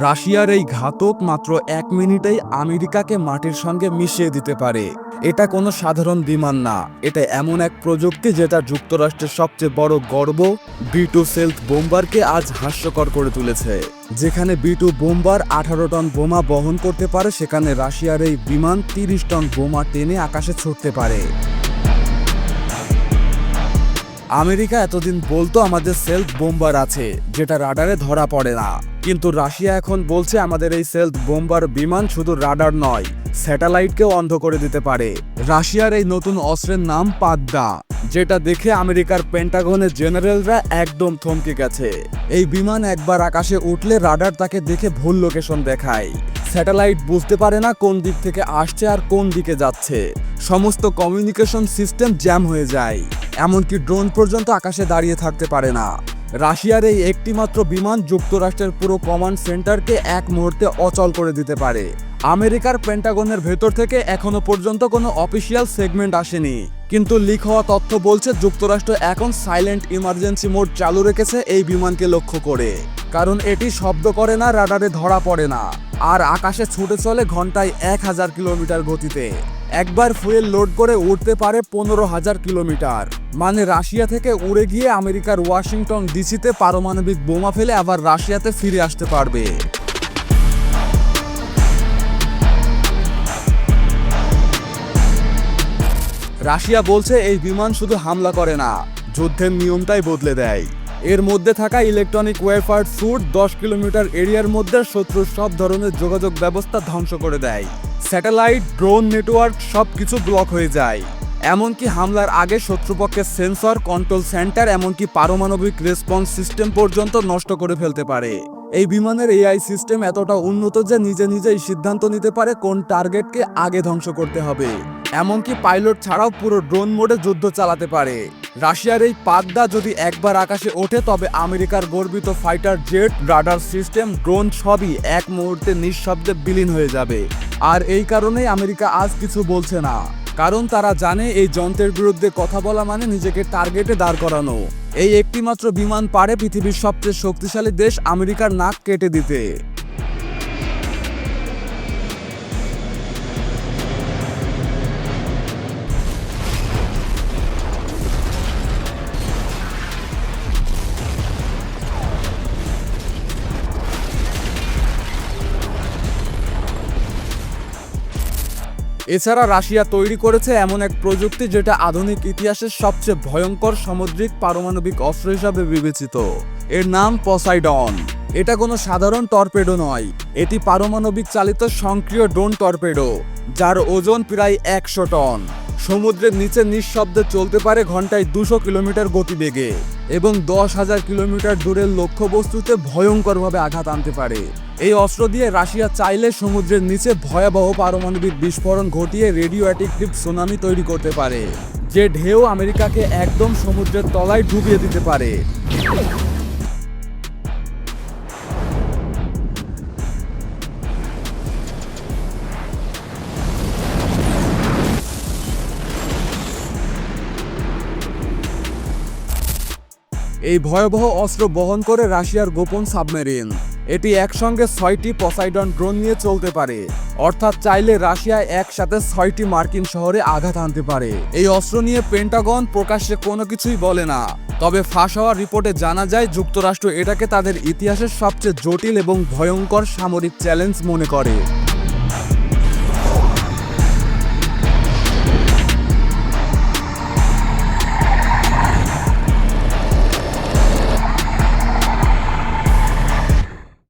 রাশিয়ার এই ঘাতক মাত্র এক মিনিটেই আমেরিকাকে মাটির সঙ্গে মিশিয়ে দিতে পারে। এটা কোনো সাধারণ বিমান না। এটা এমন এক প্রযুক্তি যেটা যুক্তরাষ্ট্রের সবচেয়ে বড় গর্ব বি টু বোম্বারকে আজ হাস্যকর করে তুলেছে। যেখানে বি টু বোম্বার আঠারো টন বোমা বহন করতে পারে, সেখানে রাশিয়ার এই বিমান তিরিশ টন বোমা টেনে আকাশে ছুটতে পারে। আমেরিকা এতদিন বলতো আমাদের সেলফ বোম্বার আছে, যেটা রাডারে ধরা পড়ে না। কিন্তু রাশিয়া এখন বলছে আমাদের এই সেলফ বোম্বার বিমান শুধু রাডার নয়, স্যাটেলাইটকেও অন্ধ করে দিতে পারে। রাশিয়ার এই নতুন অস্ত্রের নাম পাদ্দা যেটা দেখে আমেরিকার পেন্টাগনের জেনারেলরা একদম থমকে গেছে। এই বিমান একবার আকাশে উঠলে রাডার তাকে দেখে ভুল লোকেশন দেখায়। স্যাটেলাইট বুঝতে পারে না কোন দিক থেকে আসছে আর কোন দিকে যাচ্ছে। সমস্ত কমিউনিকেশন সিস্টেম জ্যাম হয়ে যায়। এমনকি ড্রোন পর্যন্ত আকাশে দাঁড়িয়ে থাকতে পারে না। রাশিয়ার এই একটিমাত্র বিমান যুক্তরাষ্ট্রের পুরো কমান্ড সেন্টারকে এক মুহূর্তে অচল করে দিতে পারে। আমেরিকার পেন্টাগনের ভেতর থেকে এখনও পর্যন্ত কোনো অফিসিয়াল সেগমেন্ট আসেনি। কিন্তু লিক হওয়া তথ্য বলছে যুক্তরাষ্ট্র এখন সাইলেন্ট ইমার্জেন্সি মোড চালু রেখেছে এই বিমানকে লক্ষ্য করে। কারণ এটি শব্দ করে না, রাডারে ধরা পড়ে না। আর আকাশে ছুটে চলে ঘন্টায় এক হাজার কিলোমিটার গতিতে। একবার ফুয়েল লোড করে উঠতে পারে পনেরো হাজার কিলোমিটার। মানে রাশিয়া থেকে উড়ে গিয়ে আমেরিকার ওয়াশিংটন ডিসিতে পারমাণবিক বোমা ফেলে আবার রাশিয়াতে ফিরে আসতে পারবে। রাশিয়া বলছে এই বিমান শুধু হামলা করে না, যুদ্ধের নিয়মটাই বদলে দেয়। এর মধ্যে থাকা ইলেকট্রনিক ওয়েফার স্যুট দশ কিলোমিটার এরিয়ার মধ্যে শত্রুর সব ধরনের যোগাযোগ ব্যবস্থা ধ্বংস করে দেয়। স্যাটেলাইট ড্রোন নেটওয়ার্ক সব কিছু ব্লক হয়ে যায়। এমনকি হামলার আগে শত্রুপক্ষের সেন্সর কন্ট্রোল সেন্টার এমনকি পারমাণবিক রেসপন্স সিস্টেম পর্যন্ত নষ্ট করে ফেলতে পারে। এই বিমানের এআই সিস্টেম এতটা উন্নত যে নিজে নিজেই সিদ্ধান্ত নিতে পারে কোন টার্গেটকে আগে ধ্বংস করতে হবে। এমনকি পাইলট ছাড়াও পুরো ড্রোন মোডে যুদ্ধ চালাতে পারে। রাশিয়ার এই পাদ্দা যদি একবার আকাশে ওঠে, তবে আমেরিকার গর্বিত fighter jet, radar system, drone সবই এক মুহূর্তে নিঃশব্দে বিলীন হয়ে যাবে। আর এই কারণেই আমেরিকা আজ কিছু বলছে না। কারণ তারা জানে এই যন্ত্রের বিরুদ্ধে কথা বলা মানে নিজেকে টার্গেটে দাঁড় করানো। এই একটিমাত্র বিমান পারে পৃথিবীর সবচেয়ে শক্তিশালী দেশ আমেরিকার নাক কেটে দিতে। এছাড়া রাশিয়া তৈরি করেছে এমন এক প্রযুক্তি যেটা আধুনিক ইতিহাসের সবচেয়ে ভয়ঙ্কর সামুদ্রিক পারমাণবিক অস্ত্র হিসাবে বিবেচিত। এর নাম পসাইডন। এটা কোনো সাধারণ টর্পেডো নয়। এটি পারমাণবিক চালিত সক্রিয় ড্রোন টর্পেডো, যার ওজন প্রায় একশো টন। সমুদ্রের নিচে নিঃশব্দে চলতে পারে ঘন্টায় দুশো কিলোমিটার গতিবেগে এবং দশ হাজার কিলোমিটার দূরের লক্ষ্যবস্তুতে ভয়ঙ্করভাবে আঘাত আনতে পারে। এই অস্ত্র দিয়ে রাশিয়া চাইলে সমুদ্রের নিচে ভয়াবহ পারমাণবিক বিস্ফোরণ ঘটিয়ে রেডিও অ্যাটিকটিভ সুনামি তৈরি করতে পারে, যে ঢেউ আমেরিকাকে একদম সমুদ্রের তলায় ডুবিয়ে দিতে পারে। এই ভয়াবহ অস্ত্র বহন করে রাশিয়ার গোপন সাবমেরিন। এটি একসঙ্গে ছয়টি পসাইডন ড্রোন নিয়ে চলতে পারে। অর্থাৎ চাইলে রাশিয়া একসাথে ছয়টি মার্কিন শহরে আঘাত আনতে পারে। এই অস্ত্র নিয়ে পেন্টাগন প্রকাশ্যে কোনো কিছুই বলে না। তবে ফাঁস হওয়ার রিপোর্টে জানা যায়, যুক্তরাষ্ট্র এটাকে তাদের ইতিহাসের সবচেয়ে জটিল এবং ভয়ঙ্কর সামরিক চ্যালেঞ্জ মনে করে।